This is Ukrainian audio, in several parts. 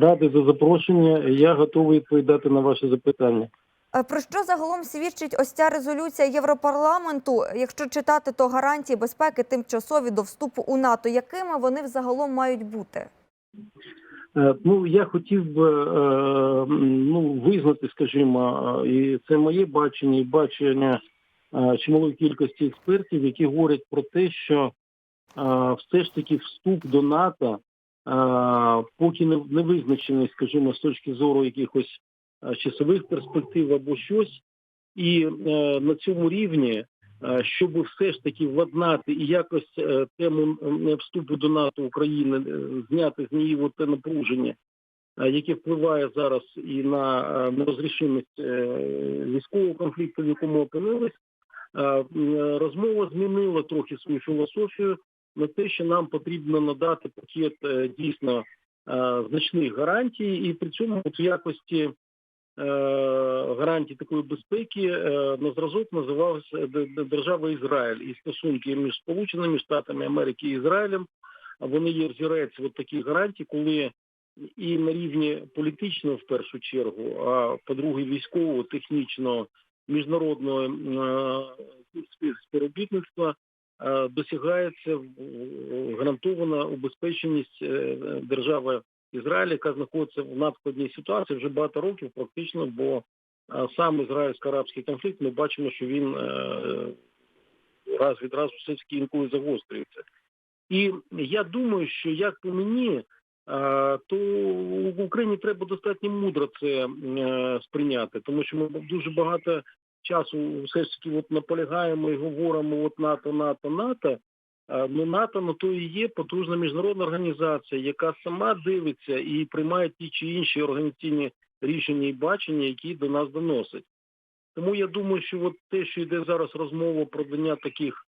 радий за запрошення. Я готовий відповідати на ваші запитання. Е, Про що загалом свідчить ось ця резолюція Європарламенту? Якщо читати, то гарантії безпеки тимчасові до вступу у НАТО. Якими вони взагалом мають бути? Е, Ну, я хотів би е, ну, визнати, скажімо, і це моє бачення, і бачення чималої кількості експертів, які говорять про те, що все ж таки вступ до НАТО, поки не, визначений, скажімо, з точки зору якихось часових перспектив або щось, і е, на цьому рівні щоб все ж таки владнати і якось е, тему вступу до НАТО України е, зняти з неї те напруження, яке впливає зараз і на нерозрішимість військового конфлікту, в якому опинились, розмова змінила трохи свою філософію на те, що нам потрібно надати пакет е, дійсно е, значних гарантій, і при цьому в якості е, гарантій такої безпеки на зразок д- держава Ізраїль і стосунки між Сполученими Штатами Америки і Ізраїлем. Вони є взірець от таких гарантій, коли і на рівні політичного в першу чергу, а по-друге, військового, технічного, міжнародного співробітництва досягається е, гарантована убезпеченість е, держави Ізраїль, яка знаходиться в надскладній ситуації вже багато років, практично, бо е, сам ізраїльсько-арабський конфлікт ми бачимо, що він раз від разу все таки інколи загострюється. І я думаю, що як по мені, то в Україні треба достатньо мудро це сприйняти, тому що ми дуже багато часу все ж таки от наполягаємо і говоримо от НАТО, НАТО, НАТО. Е, Ну, НАТО на то і є потужна міжнародна організація, яка сама дивиться і приймає ті чи інші організаційні рішення і бачення, які до нас доносять. Тому я думаю, що от те, що йде зараз розмова про дання таких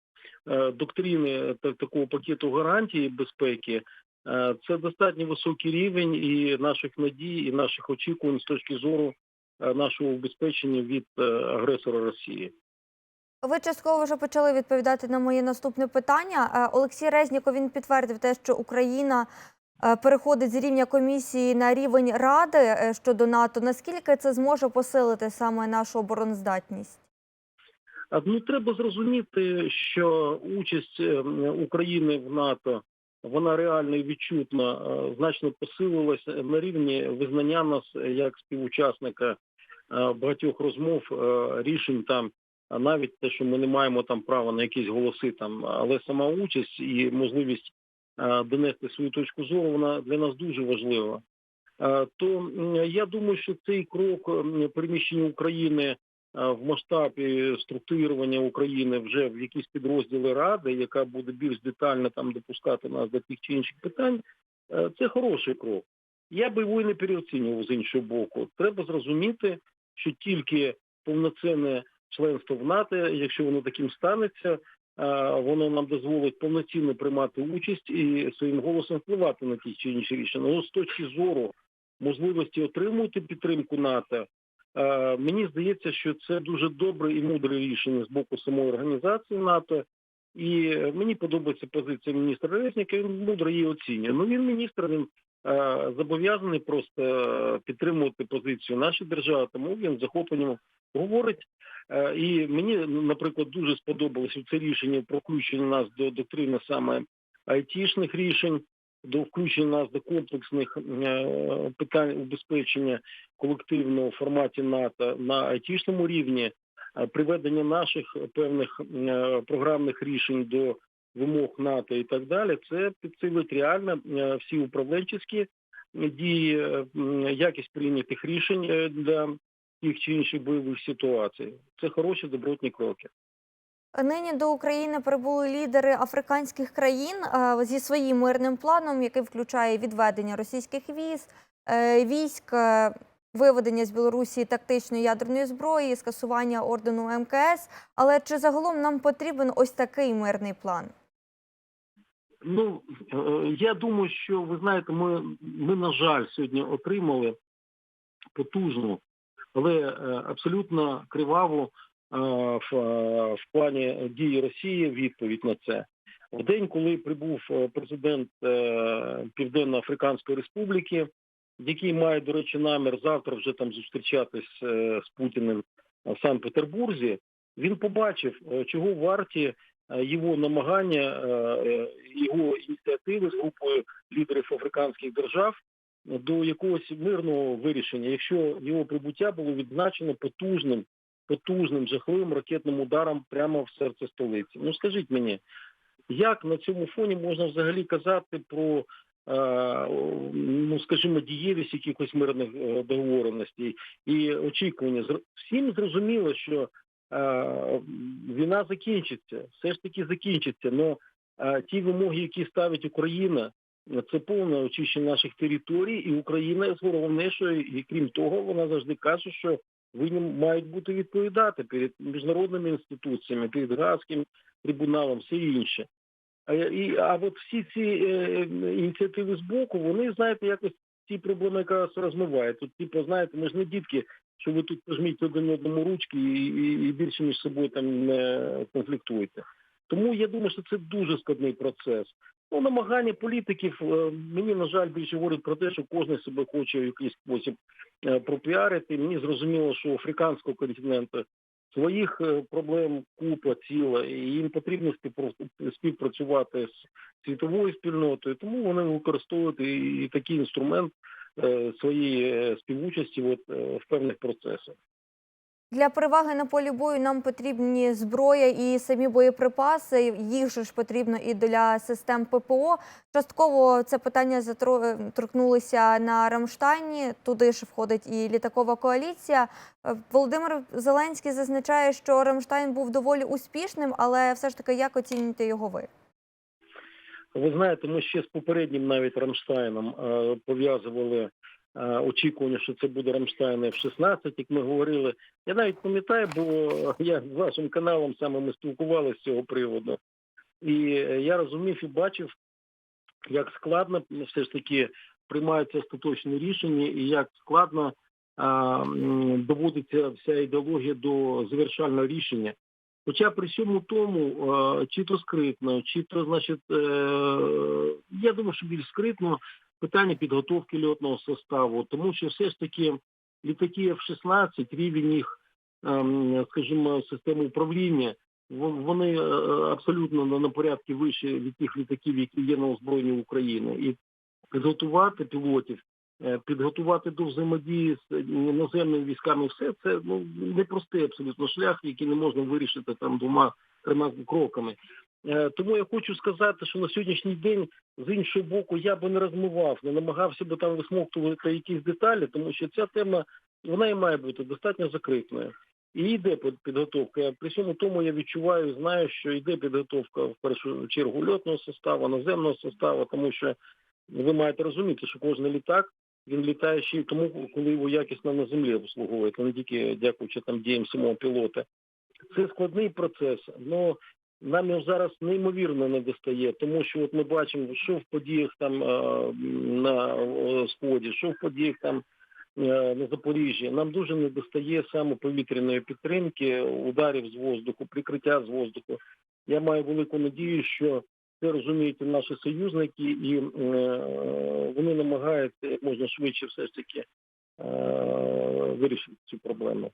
е, доктрини та такого пакету гарантії безпеки, е, це достатньо високий рівень і наших надій, і наших очікувань з точки зору е, нашого убезпечення від е, агресора Росії. Ви частково вже почали відповідати на моє наступне питання. Е, Олексій Резніков він підтвердив те, що Україна е, переходить з рівня комісії на рівень ради е, щодо НАТО. Наскільки це зможе посилити саме нашу обороноздатність? Ну, треба зрозуміти, що участь е, України в НАТО вона реально і відчутно е, значно посилилася на рівні визнання нас як співучасника е, багатьох розмов, е, рішень там, навіть те, що ми не маємо там права на якісь голоси, там, але сама участь і можливість донести свою точку зору, вона для нас дуже важлива. То я думаю, що цей крок м, переміщення України в масштабі структурування України вже в якісь підрозділи ради, яка буде більш детально там допускати нас до тих чи інших питань, е, це хороший крок. Я би його і не переоцінював з іншого боку. Треба зрозуміти, що тільки повноцінне членство в НАТО, якщо воно таким станеться, е, воно нам дозволить повноцінно приймати участь і своїм голосом впливати на ті чи інші рішення. Ну, з точки зору можливості отримувати підтримку НАТО, Е, Мені здається, що це дуже добре і мудре рішення з боку самої організації НАТО. І е, мені подобається позиція міністра Резніка. Він мудро її оцінює. Ну він міністр, він е, зобов'язаний просто е, підтримувати позицію нашої держави, тому він захопленням говорить. Е, і мені, наприклад, дуже сподобалося це рішення про включення нас до доктрини саме айтішних рішень, до включення нас до комплексних е, питань убезпечення колективного форматі НАТО на айтішному рівні, е, приведення наших певних е, програмних рішень до вимог НАТО і так далі, це підсилить реально всі управленчі дії, якість прийнятих рішень для тих чи інших бойових ситуацій. Це хороші добротні кроки. Нині до України прибули лідери африканських країн е, зі своїм мирним планом, який включає відведення російських військ, е, військ, е, виведення з Білорусі тактичної ядерної зброї, скасування ордену МКС. Але чи загалом нам потрібен ось такий мирний план? Ну я думаю, що ви знаєте, ми, ми на жаль сьогодні отримали потужну, але абсолютно криваву в, в плані дії Росії відповідь на це. В день, коли прибув е, президент е, Південно-Африканської Республіки, який має, до речі, намір завтра вже там зустрічатись е, з Путіним в Санкт-Петербурзі, він побачив, чого варті його намагання, його ініціативи з групою лідерів африканських держав до якогось мирного вирішення, якщо його прибуття було відзначено потужним, потужним жахливим ракетним ударом прямо в серце столиці. Ну скажіть мені, як на цьому фоні можна взагалі казати про е, ну скажімо, дієвість якихось мирних е, договореностей і очікування? Всім зрозуміло, що е, війна закінчиться, все ж таки закінчиться. але ті вимоги, які ставить Україна, це повне очищення наших територій, і Україна головне, що і крім того, вона завжди каже, що винні мають бути відповідати перед міжнародними інституціями, перед Гаазьким трибуналом, все інше. А, і, а от всі ці е, ініціативи з боку, вони, знаєте, якось ці проблеми якраз розмивають. Тут, типу, знаєте, ми ж не дітки, що ви тут пожміть один одному ручки і, і, і більше між собою там не конфліктуєте. Тому я думаю, що це дуже складний процес. Ну, намагання політиків, е, мені, на жаль, більше говорить про те, що кожен себе хоче в якийсь спосіб е, пропіарити. Мені зрозуміло, що африканського континенту своїх е, проблем купа ціла, і їм потрібно співпра- співпрацювати з світовою спільнотою, тому вони використовують і такий інструмент своєї співучасті от, в певних процесах. Для переваги на полі бою нам потрібні зброя і самі боєприпаси. Їх же ж потрібно і для систем ППО. Частково це питання затро- торкнулося на Рамштайні. Туди ж входить і літакова коаліція. Е, Володимир Зеленський зазначає, що Рамштайн був доволі успішним, але все ж таки як оцінюєте його ви? Ви знаєте, ми ще з попереднім навіть Рамштайном е, пов'язували е, очікування, що це буде Рамштайн F-16, як ми говорили. Я навіть пам'ятаю, бо я з вашим каналом саме ми спілкувалися з цього приводу. І е, я розумів і бачив, як складно все ж таки приймаються остаточні рішення, і як складно а, доводиться вся ідеологія до завершального рішення. Хоча при всьому тому, е, чи то скритно, чи то, значить, е, я думаю, що більш скритно питання підготовки льотного составу, тому що все ж таки літаки F-16, рівень їх, ем, скажімо, системи управління, вони е, абсолютно на, порядки вище від тих літаків, які є на озброєнні України. І підготувати пілотів, е, підготувати до взаємодії з іноземними військами, все це ну непростий абсолютно шлях, який не можна вирішити там двома трьома кроками. Е, Тому я хочу сказати, що на сьогоднішній день з іншого боку я би не розмивав, не намагався би там висмоктувати якісь деталі, тому що ця тема вона і має бути достатньо закритою. І йде під- підготовка. При цьому тому я відчуваю, знаю, що йде підготовка в першу чергу льотного составу, наземного составу, тому що ви маєте розуміти, що кожен літак він літає ще й тому, коли його якісно на землі обслуговують, не тільки дякуючи там діям самого пілота. Це складний процес, але нам його зараз неймовірно не достає, тому що от ми бачимо, що в подіях там е, на сході, що в подіях там е, на Запоріжжі. Нам дуже не достає саме повітряної підтримки, ударів з воздуху, прикриття з воздуху. Я маю велику надію, що це розуміють наші союзники, і е, вони намагаються як можна швидше все ж таки вирішити цю проблему.